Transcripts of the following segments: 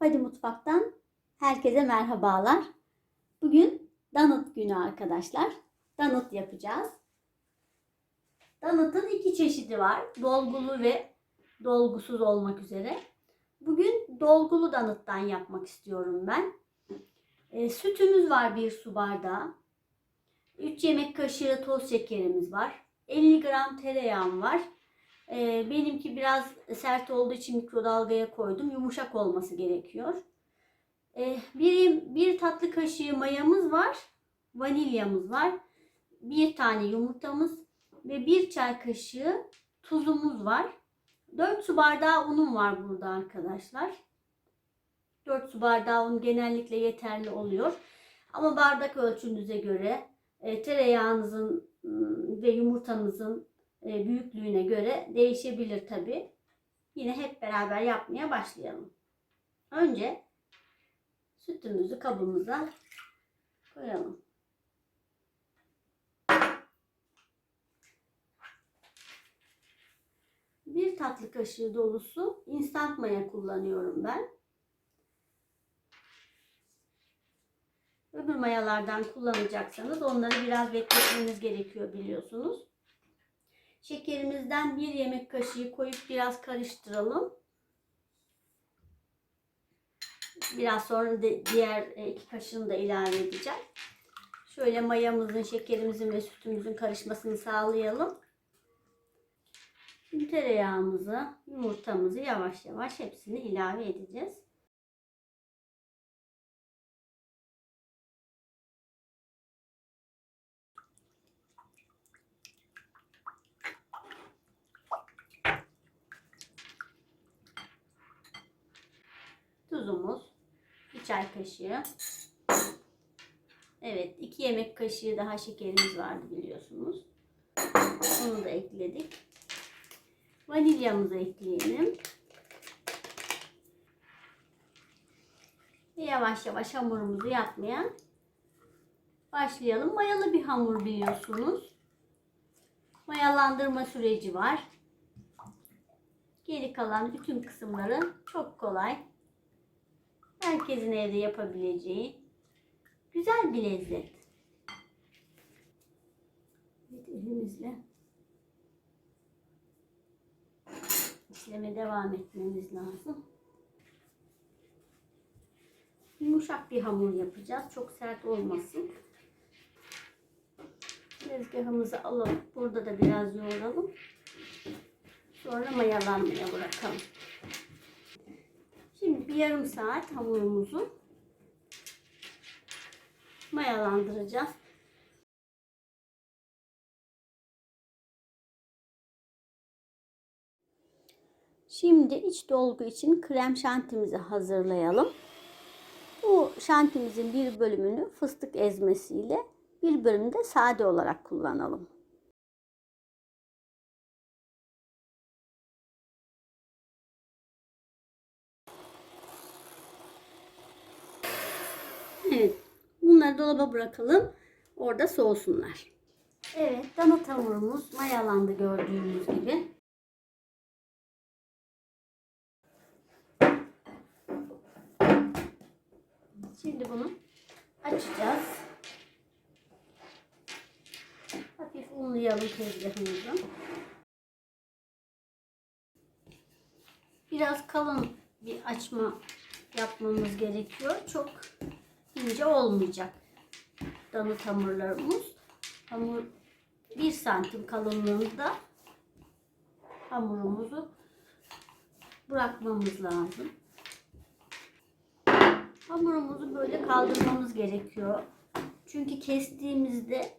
Hadi Mutfak'tan herkese merhabalar. Bugün donut günü arkadaşlar. Donut yapacağız. Donut'un iki çeşidi var. Dolgulu ve dolgusuz olmak üzere. Bugün dolgulu donut'tan yapmak istiyorum ben. E, sütümüz var bir su bardağı. 3 yemek kaşığı toz şekerimiz var. 50 gram tereyağım var. Ee, benimki biraz sert olduğu için mikrodalgaya koydum. Yumuşak olması gerekiyor. Ee, bir, bir tatlı kaşığı mayamız var. Vanilyamız var. Bir tane yumurtamız ve bir çay kaşığı tuzumuz var. 4 su bardağı unum var burada arkadaşlar. 4 su bardağı un genellikle yeterli oluyor. Ama bardak ölçünüze göre e, tereyağınızın ım, ve yumurtanızın e, büyüklüğüne göre değişebilir tabi. Yine hep beraber yapmaya başlayalım. Önce sütümüzü kabımıza koyalım. Bir tatlı kaşığı dolusu instant maya kullanıyorum ben. Öbür mayalardan kullanacaksanız onları biraz bekletmeniz gerekiyor biliyorsunuz. Şekerimizden bir yemek kaşığı koyup biraz karıştıralım. Biraz sonra da diğer e, iki kaşığını da ilave edeceğim. Şöyle mayamızın, şekerimizin ve sütümüzün karışmasını sağlayalım. Şimdi tereyağımızı, yumurtamızı yavaş yavaş hepsini ilave edeceğiz. Tuzumuz, bir çay kaşığı. Evet, iki yemek kaşığı daha şekerimiz vardı biliyorsunuz. Onu da ekledik. Vanilyamızı ekleyelim. Ve yavaş yavaş hamurumuzu yapmaya başlayalım. Mayalı bir hamur biliyorsunuz. Mayalandırma süreci var. Geri kalan bütün kısımları çok kolay. Herkesin evde yapabileceği güzel bir lezzet. Evet, elimizle işleme devam etmemiz lazım. Yumuşak bir hamur yapacağız. Çok sert olmasın. Tezgahımızı alalım. Burada da biraz yoğuralım. Sonra mayalanmaya bırakalım. Bir yarım saat hamurumuzu mayalandıracağız. Şimdi iç dolgu için krem şantimizi hazırlayalım. Bu şantimizin bir bölümünü fıstık ezmesiyle bir bölümünü de sade olarak kullanalım. Evet. Bunları dolaba bırakalım. Orada soğusunlar. Evet. Donut hamurumuz mayalandı gördüğünüz gibi. Şimdi bunu açacağız. Hafif unlayalım tezgahımızı. Biraz kalın bir açma yapmamız gerekiyor. Çok ince olmayacak donut hamurlarımız. Hamur 1 santim kalınlığında hamurumuzu bırakmamız lazım. Hamurumuzu böyle kaldırmamız gerekiyor. Çünkü kestiğimizde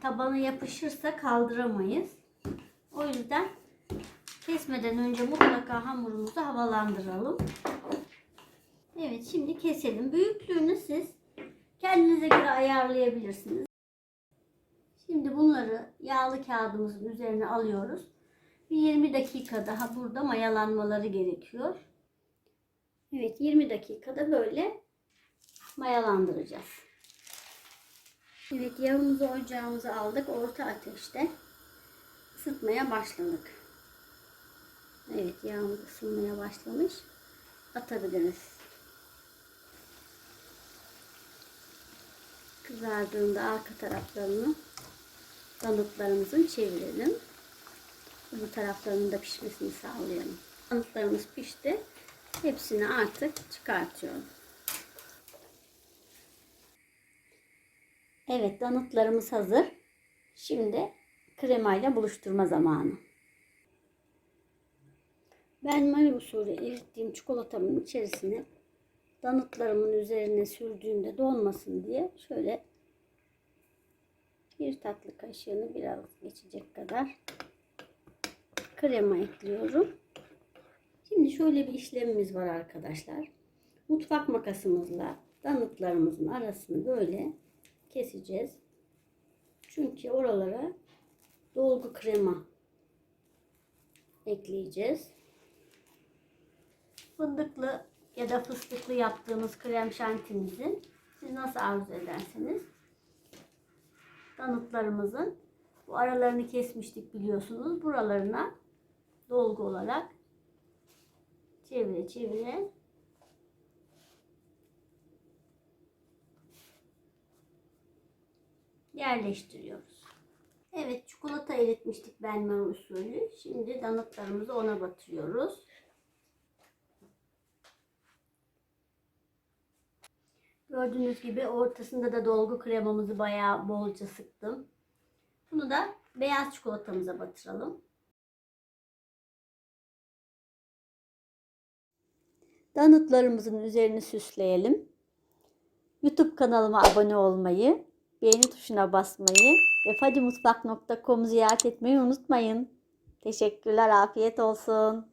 tabana yapışırsa kaldıramayız. O yüzden kesmeden önce mutlaka hamurumuzu havalandıralım. Evet şimdi keselim. Büyüklüğünü siz kendinize göre ayarlayabilirsiniz. Şimdi bunları yağlı kağıdımızın üzerine alıyoruz. Bir 20 dakika daha burada mayalanmaları gerekiyor. Evet 20 dakikada böyle mayalandıracağız. Evet yağımızı ocağımıza aldık. Orta ateşte ısıtmaya başladık. Evet yağımız ısınmaya başlamış. atabiliriz. Kızardığında arka taraflarını danıtlarımızın çevirelim. Bu taraflarının da pişmesini sağlayalım. Danıtlarımız pişti. Hepsini artık çıkartıyorum. Evet danıtlarımız hazır. Şimdi kremayla buluşturma zamanı. Ben Mari usulü erittiğim çikolatamın içerisine danıtlarımın üzerine sürdüğümde donmasın diye şöyle bir tatlı kaşığını biraz geçecek kadar krema ekliyorum. Şimdi şöyle bir işlemimiz var arkadaşlar. Mutfak makasımızla danıtlarımızın arasını böyle keseceğiz. Çünkü oralara dolgu krema ekleyeceğiz. Fındıklı ya da fıstıklı yaptığımız krem şantimizi siz nasıl arzu ederseniz danıtlarımızın bu aralarını kesmiştik biliyorsunuz. Buralarına dolgu olarak çevire çevire yerleştiriyoruz. Evet çikolata eritmiştik benmar usulü. Şimdi danıtlarımızı ona batırıyoruz. Gördüğünüz gibi ortasında da dolgu kremamızı bayağı bolca sıktım. Bunu da beyaz çikolatamıza batıralım. Danıtlarımızın üzerini süsleyelim. YouTube kanalıma abone olmayı, beğeni tuşuna basmayı ve fadimutfak.com'u ziyaret etmeyi unutmayın. Teşekkürler, afiyet olsun.